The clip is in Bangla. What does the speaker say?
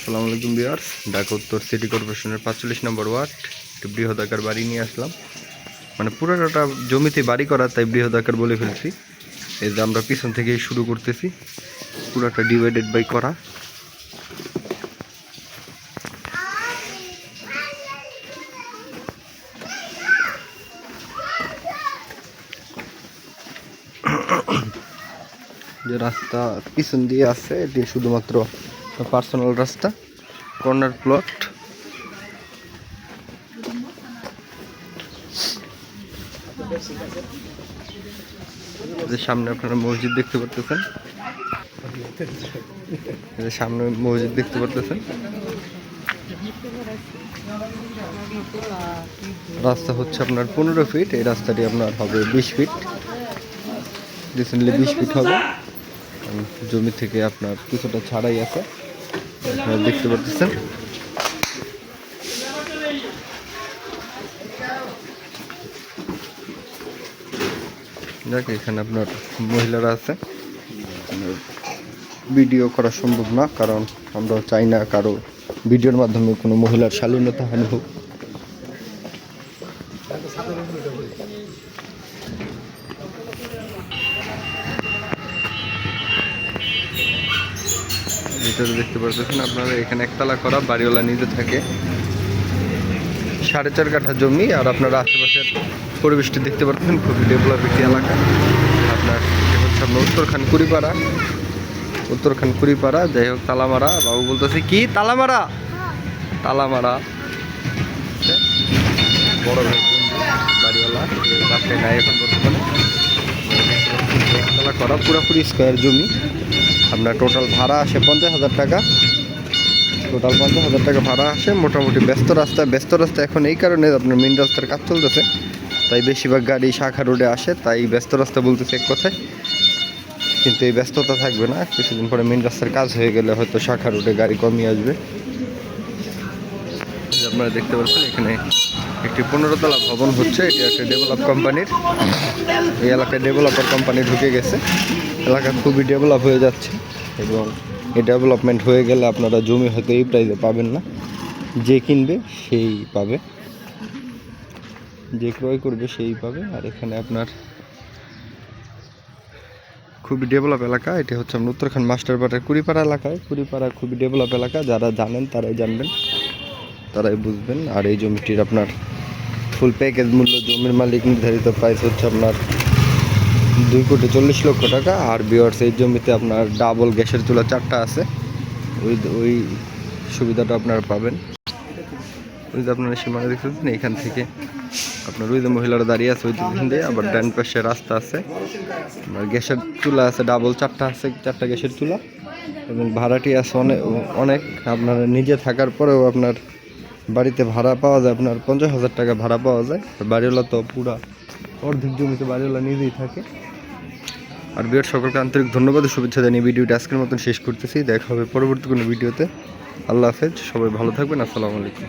আসসালামু আলাইকুম বিয়ার্স ঢাকা উত্তর সিটি কর্পোরেশনের পাঁচচল্লিশ নম্বর ওয়ার্ড, একটি বৃহদাকার বাড়ি নিয়ে আসলাম। মানে পুরোটা জমিতে বাড়ি করা, তাই বৃহদাকার বলে ফেলছি। এই যে আমরা পিছন থেকে শুরু করতেছি, পুরোটা ডিভাইডেড বাই করা। যে রাস্তা পিছন দিয়ে আছে, এটি শুধুমাত্র পার্সোনাল রাস্তা কর্নার প্লট সামনে আপনারা মসজিদ দেখতে পারতেছেন। সামনে মসজিদ দেখতে পারতেছেন। রাস্তা হচ্ছে আপনার পনেরো ফিট এই রাস্তাটি আপনার হবে বিশ ফিট রিসেন্টলি বিশ ফিট হবে। জমি থেকে আপনার কিছুটা ছাড়াই আছে। দেখতে পাচ্ছেন এখানে আপনার মহিলারা আছে। ভিডিও করা সম্ভব না, কারণ আমরা চাই না কারও ভিডিওর মাধ্যমে কোনো মহিলার শালীনতা হানি হোক। ভিতরে দেখতে পাচ্ছেন আপনারা এখানে একতলা করা বাড়িওয়ালা নিজে থাকে। সাড়ে চার কাঠা জমি, আর আপনারা আশেপাশের পরিবেশটি দেখতে পাচ্ছেন খুবই ডেভেলপ একটি এলাকা। আপনার হচ্ছে আপনার উত্তরখান কুড়িপাড়া। উত্তরখান কুড়িপাড়া, যাই হোক, তালামারা। বাবু বলতেছে, কি, তালামারা? তালামারা। বড় ভাই বাড়িওয়ালা, বাসায় নাই এখন বর্তমানে। একতলা করা, পুরোপুরি স্কোয়ার জমি। আপনার টোটাল ভাড়া আসে পঞ্চাশ হাজার টাকা। টোটাল পঞ্চাশ হাজার টাকা ভাড়া আসে। মোটামুটি ব্যস্ত রাস্তা ব্যস্ত রাস্তা এখন এই কারণে আপনার মেন রাস্তার কাজ চলতেছে। তাই বেশিরভাগ গাড়ি শাখা রোডে আসে, তাই ব্যস্ত রাস্তা বলতেছে এক কথায়। কিন্তু এই ব্যস্ততা থাকবে না। কিছুদিন পরে মেন রাস্তার কাজ হয়ে গেলে হয়তো শাখা রোডে গাড়ি কমিয়ে আসবে। আপনারা দেখতে পাচ্ছেন, এখানে একটি পনেরো তলা ভবন হচ্ছে। এটি একটা ডেভেলপ কোম্পানির এই এলাকায় ডেভেলপার কোম্পানি ঢুকে গেছে। এলাকা খুবই ডেভেলপ হয়ে যাচ্ছে এবং এই ডেভেলপমেন্ট হয়ে গেলে আপনারা জমি হয়তো এই প্রাইসে পাবেন না। যে কিনবে, সেই পাবে। যে ক্রয় করবে, সেই পাবে। আর এখানে আপনার খুবই ডেভেলপ এলাকা। এটি হচ্ছে আপনার উত্তরখান মাস্টারপাড়ার কুড়িপাড়া এলাকায় কুড়িপাড়া খুবই ডেভেলপ এলাকা। যারা জানেন, তারাই জানবেন। তারাই বুঝবেন। আর এই জমিটির আপনার ফুল প্যাকেজ মূল্য জমির মালিক নির্ধারিত প্রাইস হচ্ছে আপনার দুই কোটি চল্লিশ লক্ষ টাকা। আর বিয়ার্স এই জমিতে আপনার ডাবল গ্যাসের চুলা চারটা আছে। ওই ওই সুবিধাটা আপনারা পাবেন। ওই যে আপনারা সীমানা দেখতেছেন এখান থেকে আপনার ওই যে মহিলারা দাঁড়িয়ে আছে, ওই দিকে দিয়ে আবার ডান পাশে রাস্তা আছে। আপনার গ্যাসের চুলা আছে ডাবল চারটা আছে, চারটা গ্যাসের চুলা। এবং ভাড়াটি আছে অনেক অনেক। আপনার নিজে থাকার পরেও আপনার বাড়িতে ভাড়া পাওয়া যায়, আপনার পঞ্চাশ হাজার টাকা ভাড়া পাওয়া যায়। আর বাড়িওয়ালা তো পুরা অর্ধেক জমিতে বাড়িওয়ালা নিজেই থাকে। আর বিরাট সকলকে আন্তরিক ধন্যবাদ ও শুভেচ্ছা জানিয়ে ভিডিওটা আজকের মতন শেষ করতেছি। দেখা হবে পরবর্তী কোনো ভিডিওতে। আল্লাহ হাফেজ, সবাই ভালো থাকবেন, আসসালামু আলাইকুম।